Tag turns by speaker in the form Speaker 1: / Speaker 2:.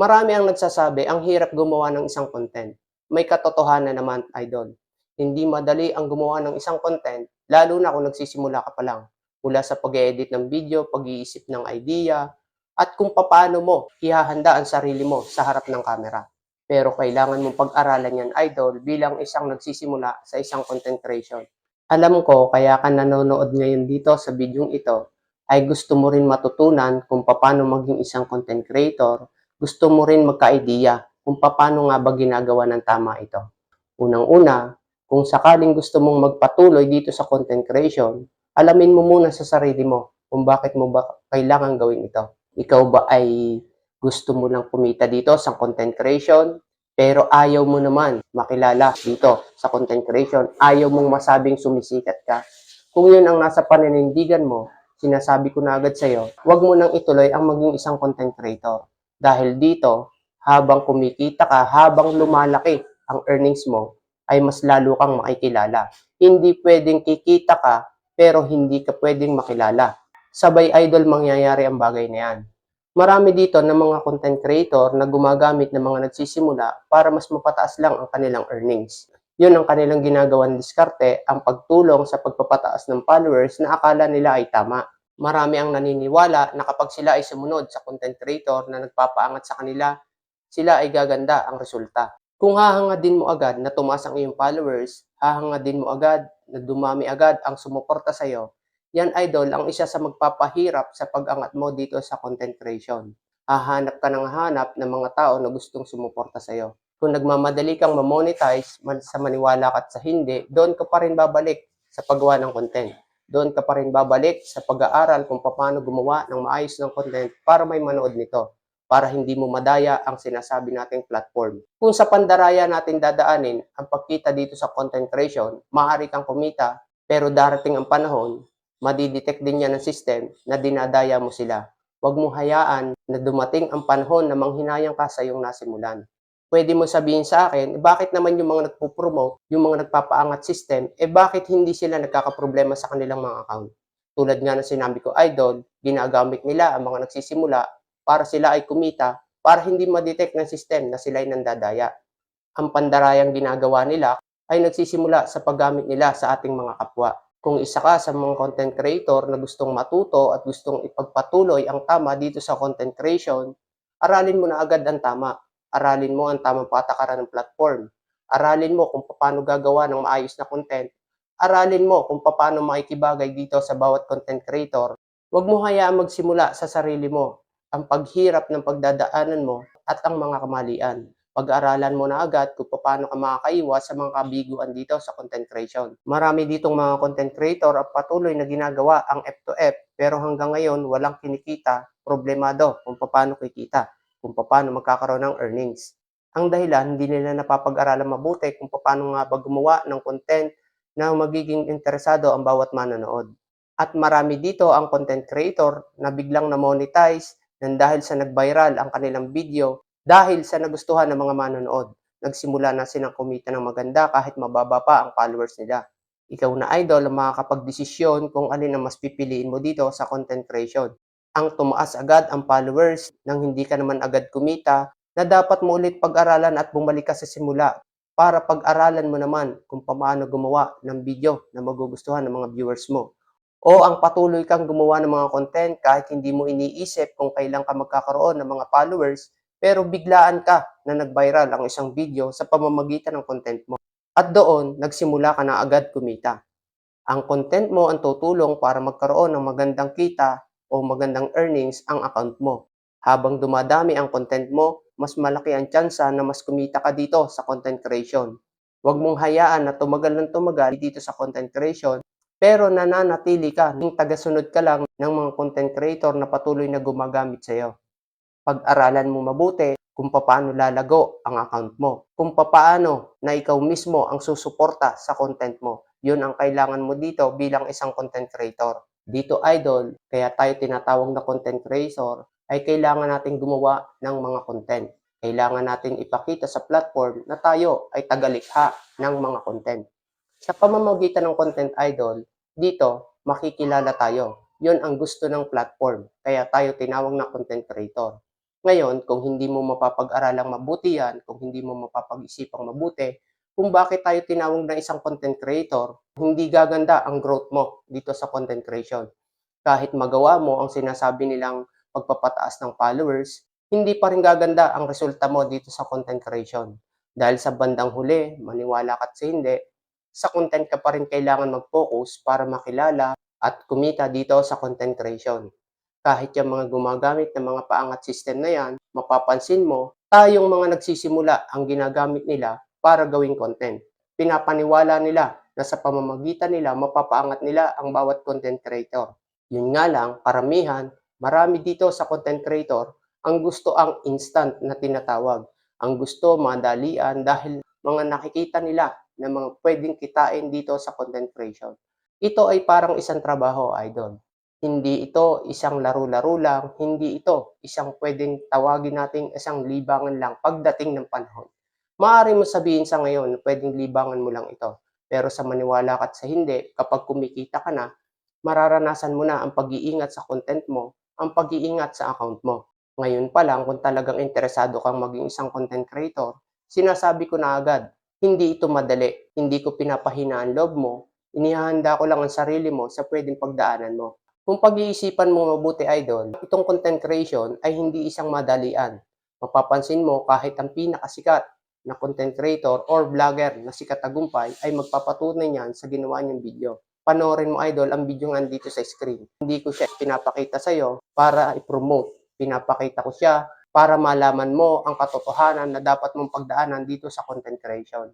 Speaker 1: Marami ang nagsasabi ang hirap gumawa ng isang content. May katotohanan naman, idol. Hindi madali ang gumawa ng isang content, lalo na kung nagsisimula ka pa lang. Mula sa pag-edit ng video, pag-iisip ng idea, at kung paano mo ihahanda ang sarili mo sa harap ng camera. Pero kailangan mong pag-aralan yan, idol, bilang isang nagsisimula sa isang content creation. Alam ko, kaya ka nanonood ngayon dito sa bidyong ito, ay gusto mo rin matutunan kung paano maging isang content creator, gusto mo rin magka-idea kung paano nga ba ginagawa ng tama ito. Unang-una, kung sakaling gusto mong magpatuloy dito sa content creation, alamin mo muna sa sarili mo kung bakit mo ba kailangan gawin ito. Ikaw ba ay gusto mo lang kumita dito sa content creation, pero ayaw mo naman makilala dito sa content creation. Ayaw mong masabing sumisikat ka. Kung yun ang nasa paninindigan mo, sinasabi ko na agad sa'yo, huwag mo nang ituloy ang maging isang content creator. Dahil dito, habang kumikita ka, habang lumalaki ang earnings mo, ay mas lalo kang makikilala. Hindi pwedeng kikita ka, pero hindi ka pwedeng makilala. Sabay idol mangyayari ang bagay na yan. Marami dito ng mga content creator na gumagamit ng mga nagsisimula para mas mapataas lang ang kanilang earnings. Yun ang kanilang ginagawang diskarte, ang pagtulong sa pagpapataas ng followers na akala nila ay tama. Marami ang naniniwala na kapag sila ay sumunod sa content creator na nagpapaangat sa kanila, sila ay gaganda ang resulta. Kung hahangadin mo agad na tumaas ang iyong followers, hahangadin mo agad na dumami agad ang sumuporta sa iyo, yan idol ang isa sa magpapahirap sa pag-angat mo dito sa content creation. Hahanap ka ng hanap ng mga tao na gustong sumuporta sa iyo. Kung nagmamadali kang ma-monetize man sa maniwala ka at sa hindi, doon ka pa rin babalik sa paggawa ng content. Doon ka pa rin babalik sa pag-aaral kung paano gumawa ng maayos ng content para may manood nito para hindi mo madaya ang sinasabi nating platform. Kung sa pandaraya natin dadaanin ang pagkita dito sa content creation, maaari kang kumita, pero darating ang panahon madidetect din niya ng system na dinadaya mo sila. Huwag mo hayaan na dumating ang panahon na manghinayang ka sa iyong nasimulan. Pwede mo sabihin sa akin, eh, bakit naman yung mga nagpo-promote, yung mga nagpapaangat system, eh bakit hindi sila nagkakaproblema sa kanilang mga account? Tulad nga ng sinabi ko, idol, ginagamit nila ang mga nagsisimula para sila ay kumita para hindi ma-detect ng system na sila ay nandadaya. Ang pandarayang ginagawa nila ay nagsisimula sa paggamit nila sa ating mga kapwa kung isa ka sa mga content creator na gustong matuto at gustong ipagpatuloy ang tama dito sa content creation, aralin mo na agad ang tama. Aralin mo ang tamang patakaran ng platform. Aralin mo kung paano gagawa ng maayos na content. Aralin mo kung paano makikibagay dito sa bawat content creator. Huwag mo hayaan magsimula sa sarili mo ang paghirap ng pagdadaanan mo at ang mga kamalian pag-aralan mo na agad kung paano ka makakaiwas sa mga kabiguan dito sa content creation. Marami ditong mga content creator at patuloy na ginagawa ang F2F pero hanggang ngayon walang kinikita, problemado kung paano kikita, kung paano magkakaroon ng earnings. Ang dahilan, hindi nila napapag-aralan mabuti kung paano nga ba gumawa ng content na magiging interesado ang bawat manonood. At marami dito ang content creator na biglang na-monetize nang dahil sa nag-viral ang kanilang video dahil sa nagustuhan ng mga manonood, nagsimula na silang kumita ng maganda kahit mababa pa ang followers nila. Ikaw na idol ang makakapag-desisyon kung alin ang mas pipiliin mo dito sa content creation. Ang tumaas agad ang followers nang hindi ka naman agad kumita na dapat mo ulit pag-aralan at bumalik ka sa simula para pag-aralan mo naman kung paano gumawa ng video na magugustuhan ng mga viewers mo. O ang patuloy kang gumawa ng mga content kahit hindi mo iniisip kung kailan ka magkakaroon ng mga followers pero biglaan ka na nag-viral ang isang video sa pamamagitan ng content mo. At doon, nagsimula ka na agad kumita. Ang content mo ang tutulong para magkaroon ng magandang kita o magandang earnings ang account mo. Habang dumadami ang content mo, mas malaki ang tsansa na mas kumita ka dito sa content creation. Huwag mong hayaan na tumagal ng tumagal dito sa content creation pero nananatili ka ng tagasunod ka lang ng mga content creator na patuloy na gumagamit sa iyo pag-aralan mo mabuti kung paano lalago ang account mo, kung paano na ikaw mismo ang susuporta sa content mo. Yun ang kailangan mo dito bilang isang content creator. Dito idol, kaya tayo tinatawag na content creator, ay kailangan nating gumawa ng mga content. Kailangan nating ipakita sa platform na tayo ay tagalikha ng mga content. Sa pamamagitan ng content idol, dito makikilala tayo. Yun ang gusto ng platform, kaya tayo tinawag na content creator Ngayon, kung hindi mo mapapag-aralang mabuti yan, kung hindi mo mapapag-isipang mabuti, kung bakit tayo tinawag na isang content creator, hindi gaganda ang growth mo dito sa content creation. Kahit magawa mo ang sinasabi nilang pagpapataas ng followers, hindi pa rin gaganda ang resulta mo dito sa content creation. Dahil sa bandang huli, maniwala ka sa hindi, sa content ka pa rin kailangan mag-focus para makilala at kumita dito sa content creation. Kahit yung mga gumagamit ng mga paangat system na yan, mapapansin mo, tayong mga nagsisimula ang ginagamit nila para gawing content. Pinapaniwala nila na sa pamamagitan nila, mapapaangat nila ang bawat content creator. Yun nga lang, karamihan, marami dito sa content creator, ang gusto ang instant na tinatawag. Ang gusto madalian dahil mga nakikita nila na mga pwedeng kitain dito sa content creation. Ito ay parang isang trabaho, idol. Hindi ito isang laro-laro lang, hindi ito isang pwedeng tawagin nating isang libangan lang pagdating ng panahon. Maaari mo sabihin sa ngayon, pwedeng libangan mo lang ito. Pero sa maniwala ka at sa hindi, kapag kumikita ka na, mararanasan mo na ang pag-iingat sa content mo, ang pag-iingat sa account mo. Ngayon pa lang, kung talagang interesado kang maging isang content creator, sinasabi ko na agad, hindi ito madali. Hindi ko pinapahina ang loob mo, inihahanda ko lang ang sarili mo sa pwedeng pagdaanan mo. Kung pag-iisipan mo mabuti, idol, itong content creation ay hindi isang madalian. Mapapansin mo kahit ang pinakasikat na content creator or vlogger na sikat tagumpay ay magpapatunay niyan sa ginawa niyang video. Panoorin mo, idol, ang video nga dito sa screen. Hindi ko siya pinapakita sa'yo para i-promote. Pinapakita ko siya para malaman mo ang katotohanan na dapat mong pagdaanan dito sa content creation.